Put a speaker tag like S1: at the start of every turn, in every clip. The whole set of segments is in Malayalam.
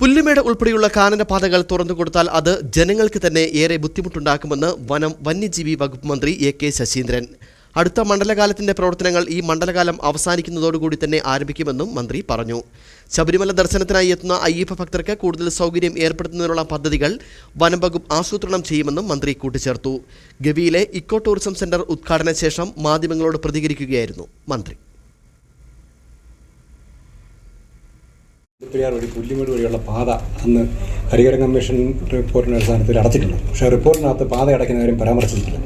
S1: പുല്ലുമേട് ഉൾപ്പെടെയുള്ള കാനനപാതകൾ തുറന്നുകൊടുത്താൽ അത് ജനങ്ങൾക്ക് തന്നെ ഏറെ ബുദ്ധിമുട്ടുണ്ടാക്കുമെന്ന് വനം വന്യജീവി വകുപ്പ് മന്ത്രി എ കെ ശശീന്ദ്രൻ. അടുത്ത മണ്ഡലകാലത്തിന്റെ പ്രവർത്തനങ്ങൾ ഈ മണ്ഡലകാലം അവസാനിക്കുന്നതോടുകൂടി തന്നെ ആരംഭിക്കുമെന്നും മന്ത്രി പറഞ്ഞു. ശബരിമല ദർശനത്തിനായി എത്തുന്ന അയ്യപ്പ ഭക്തർക്ക് കൂടുതൽ സൗകര്യം ഏർപ്പെടുത്തുന്നതിനുള്ള പദ്ധതികൾ വനം വകുപ്പ് ആസൂത്രണം ചെയ്യുമെന്നും മന്ത്രി കൂട്ടിച്ചേർത്തു. ഗവിയിലെ ഇക്കോ ടൂറിസം സെന്റർ ഉദ്ഘാടന ശേഷം മാധ്യമങ്ങളോട് പ്രതികരിക്കുകയായിരുന്നു മന്ത്രി.
S2: പെരിയാർ വഴി പുല്ലിമേട് വഴിയുള്ള പാത അന്ന് ഹരിഹര കമ്മീഷൻ റിപ്പോർട്ടിന്റെ അടിസ്ഥാനത്തിൽ അടച്ചിട്ടുണ്ട് പക്ഷേ റിപ്പോർട്ടിനകത്ത് പാത അടയ്ക്കുന്ന കാര്യം പരാമർശിച്ചിട്ടില്ല.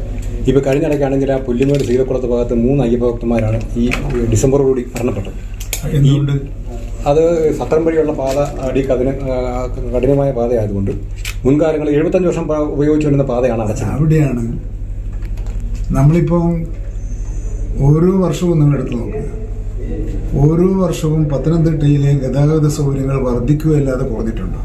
S2: ഇപ്പോൾ കഴിഞ്ഞ ഇടയ്ക്കാണെങ്കിൽ ആ പുല്ലിമേട് സീതക്കുളത്ത് ഭാഗത്ത് മൂന്ന് അയ്യഭക്തന്മാരാണ് ഈ ഡിസംബറോടുകൂടി മരണപ്പെട്ടത്. അത് സത്രം വഴിയുള്ള പാത അടി കഠിന കഠിനമായ പാതയായതുകൊണ്ട് മുൻകാലങ്ങളിൽ എഴുപത്തഞ്ച് വർഷം ഉപയോഗിച്ചുകൊണ്ടിരുന്ന പാതയാണ് അടച്ചത്.
S3: അവിടെയാണ് നമ്മളിപ്പം ഓരോ വർഷവും നിങ്ങൾ എടുത്തു നോക്കുക. ഓരോ വർഷവും പത്തനംതിട്ടയിലെ ഗതാഗത സൗകര്യങ്ങൾ വർദ്ധിക്കുകയല്ലാതെ കുറഞ്ഞിട്ടുണ്ടോ?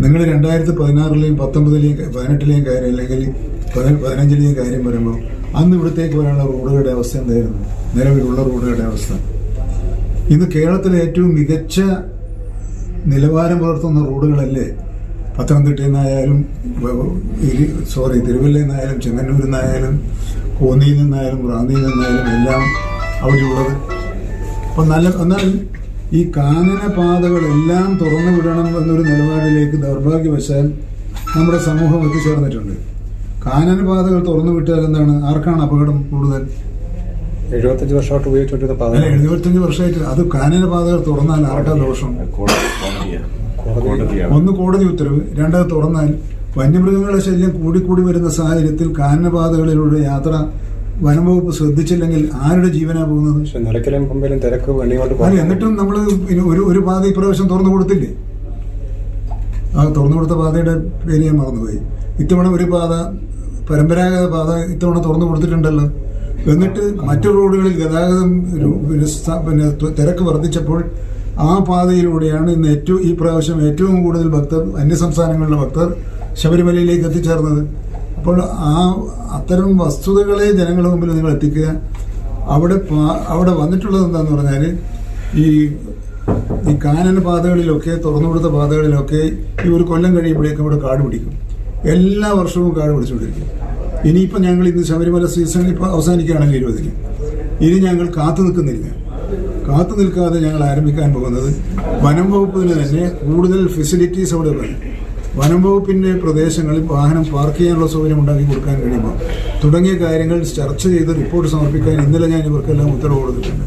S3: നിങ്ങൾ രണ്ടായിരത്തി പതിനാറിലെയും പത്തൊമ്പതിലെയും പതിനെട്ടിലെയും കാര്യം അല്ലെങ്കിൽ പതി- പതിനഞ്ചിലെയും കാര്യം വരുമ്പോൾ അന്ന് ഇവിടത്തേക്ക് വരാനുള്ള റോഡുകളുടെ അവസ്ഥ എന്തായിരുന്നു? നിലവിലുള്ള റോഡുകളുടെ അവസ്ഥ. ഇന്ന് കേരളത്തിലെ ഏറ്റവും മികച്ച നിലവാരം പുലർത്തുന്ന റോഡുകളല്ലേ? പത്തനംതിട്ടയിൽ നിന്നായാലും സോറി തിരുവല്ലയിൽ നിന്നായാലും ചെങ്ങന്നൂരിൽ നിന്നായാലും കോന്നിയിൽ നിന്നായാലും റാന്നിയിൽ നിന്നായാലും എല്ലാം അവിടെയുള്ളത്. അപ്പം നല്ല എന്നാൽ ഈ കാനന പാതകളെല്ലാം തുറന്നു വിടണം എന്നൊരു നിലപാടിലേക്ക് ദൗർഭാഗ്യവശാൽ നമ്മുടെ സമൂഹം എത്തിച്ചേർന്നിട്ടുണ്ട്. കാനന പാതകൾ തുറന്നു വിട്ടാൽ എന്താണ്? ആർക്കാണ് അപകടം കൂടുതൽ?
S2: എഴുപത്തഞ്ച് വർഷമായിട്ട് ഉപയോഗിച്ചുകൊണ്ടിരുന്ന പാത
S3: എഴുപത്തഞ്ച് വർഷമായിട്ട് അത് കാനന പാതകൾ തുറന്നാൽ ആർക്കാ ദോഷം? ഒന്ന് കോടതി ഉത്തരവ് രണ്ടത് തുറന്നാൽ വന്യമൃഗങ്ങളുടെ ശല്യം കൂടിക്കൂടി വരുന്ന സാഹചര്യത്തിൽ കാനനപാതകളിലൂടെ യാത്ര വനംവകുപ്പ് ശ്രദ്ധിച്ചില്ലെങ്കിൽ ആരുടെ ജീവനാ പോകുന്നത്?
S2: പക്ഷെ നിലയ്ക്കലും പമ്പയിലും തിരക്ക്
S3: അല്ല എന്നിട്ടും നമ്മൾ ഒരു ഒരു പാത ഇപ്രാവശ്യം തുറന്നു കൊടുത്തില്ലേ? ആ തുറന്നു കൊടുത്ത പാതയുടെ പേര് ഞാൻ മറന്നുപോയി. ഇത്തവണ ഒരു പാത പരമ്പരാഗത പാത ഇത്തവണ തുറന്നു കൊടുത്തിട്ടുണ്ടല്ലോ. എന്നിട്ട് മറ്റു റോഡുകളിൽ ഗതാഗതം പിന്നെ തിരക്ക് വർദ്ധിച്ചപ്പോൾ ആ പാതയിലൂടെയാണ് ഇന്ന് ഏറ്റവും ഈ പ്രാവശ്യം ഏറ്റവും കൂടുതൽ ഭക്തർ അന്യസംസ്ഥാനങ്ങളിലെ ഭക്തർ ശബരിമലയിലേക്ക് എത്തിച്ചേർന്നത്. അപ്പോൾ ആ അത്തരം വസ്തുതകളെ ജനങ്ങളുടെ മുമ്പിൽ നിങ്ങൾ എത്തിക്കുക. അവിടെ അവിടെ വന്നിട്ടുള്ളത് എന്താന്ന് പറഞ്ഞാൽ ഈ ഈ കാനന പാതകളിലൊക്കെ തുറന്നു കൊടുത്ത പാതകളിലൊക്കെ ഈ ഒരു കൊല്ലം കഴിയുമ്പോഴേക്കും ഇവിടെ കാട് പിടിക്കും. എല്ലാ വർഷവും കാട് പിടിച്ചുകൊണ്ടിരിക്കും. ഇനിയിപ്പോൾ ഞങ്ങൾ ഇന്ന് ശബരിമല സീസൺ ഇപ്പോൾ അവസാനിക്കുകയാണെങ്കിൽ ഇരുപതിന്. ഇനി ഞങ്ങൾ കാത്തു നിൽക്കുന്നില്ല. കാത്തു നിൽക്കാതെ ഞങ്ങൾ ആരംഭിക്കാൻ പോകുന്നത് വനം വകുപ്പിന് തന്നെ കൂടുതൽ ഫെസിലിറ്റീസ് അവിടെ വേണം. വനം പ്രദേശങ്ങളിൽ വാഹനം പാർക്ക് ചെയ്യാനുള്ള സൗകര്യം ഉണ്ടാക്കി കൊടുക്കാൻ കഴിയുമോ തുടങ്ങിയ കാര്യങ്ങൾ ചർച്ച ചെയ്ത് റിപ്പോർട്ട് സമർപ്പിക്കാൻ ഇന്നലെ ഞാൻ ഇവർക്കെല്ലാം ഉത്തരവ് കൊടുത്തിട്ടുണ്ട്.